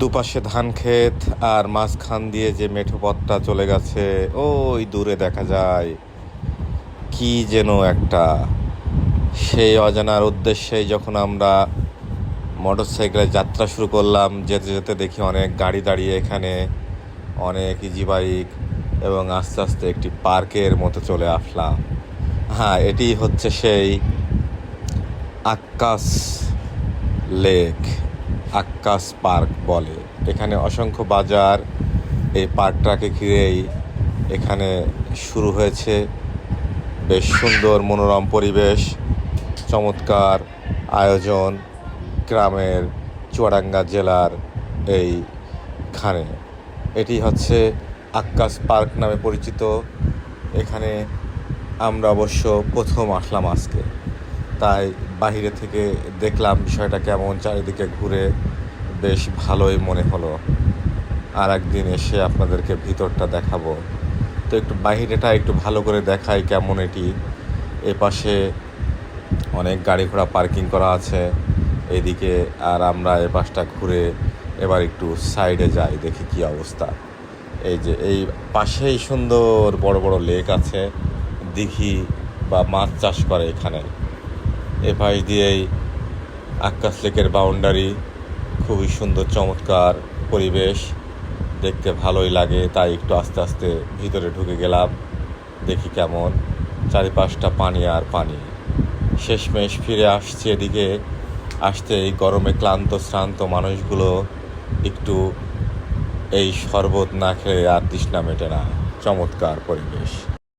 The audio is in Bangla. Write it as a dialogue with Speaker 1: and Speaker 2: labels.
Speaker 1: দুপাশে ধান ক্ষেত আর মাঝখান দিয়ে যে মেঠো পথটা চলে গেছে, ওই দূরে দেখা যায় কি যেন একটা। সেই অজানার উদ্দেশ্যে যখন আমরা মোটর সাইকেলে যাত্রা শুরু করলাম, যেতে যেতে দেখি অনেক গাড়ি দাঁড়িয়ে এখানে, অনেক ইজি বাইক এবং আস্তে আস্তে একটি পার্কের মতো চলে আসলাম। হ্যাঁ এটি হচ্ছে সেই আক্কাস লেক আক্কাস পার্ক বলে। এখানে অসংখ্য বাজার, এই পার্কটাকে ঘিরেই এখানে শুরু হয়েছে। বেশ সুন্দর মনোরম পরিবেশ, চমৎকার আয়োজন গ্রামের চুয়াডাঙ্গা জেলার এইখানে এটি হচ্ছে আক্কাস পার্ক নামে পরিচিত। এখানে আমরা অবশ্য প্রথম আসলাম আজকে। তাই বাইরে থেকে দেখলাম বিষয়টা কেমন, চারিদিকে ঘুরে বেশ ভালোই মনে হলো। আর একদিন এসে আপনাদেরকে ভিতরটা দেখাবো। তো একটু বাহিরেটা একটু ভালো করে দেখাই কেমন এটি। এ পাশে অনেক গাড়ি ঘোড়া পার্কিং করা আছে এদিকে, আর আমরা এ পাশটা ঘুরে এবার একটু সাইডে যাই, দেখি কি অবস্থা। এই যে, এই পাশেই সুন্দর বড় বড় লেক আছে, দিঘি বা মাছ চাষ করে এখানে। এ পাশ দিয়েই আকাশ লেকের বাউন্ডারি খুবই সুন্দর, চমৎকার পরিবেশ। দেখতে ভালোই লাগে, তাই একটু আস্তে আস্তে ভিতরে ঢুকে গেলাম। দেখি কেমন, চারিপাশটা পানি আর পানি। শেষমেশ ফিরে আসছে এদিকে। আসতে এই গরমে ক্লান্ত, শ্রান্ত মানুষগুলো একটু এই শরবত না খেলে আর তৃষ্ণা মেটে না। চমৎকার পরিবেশ।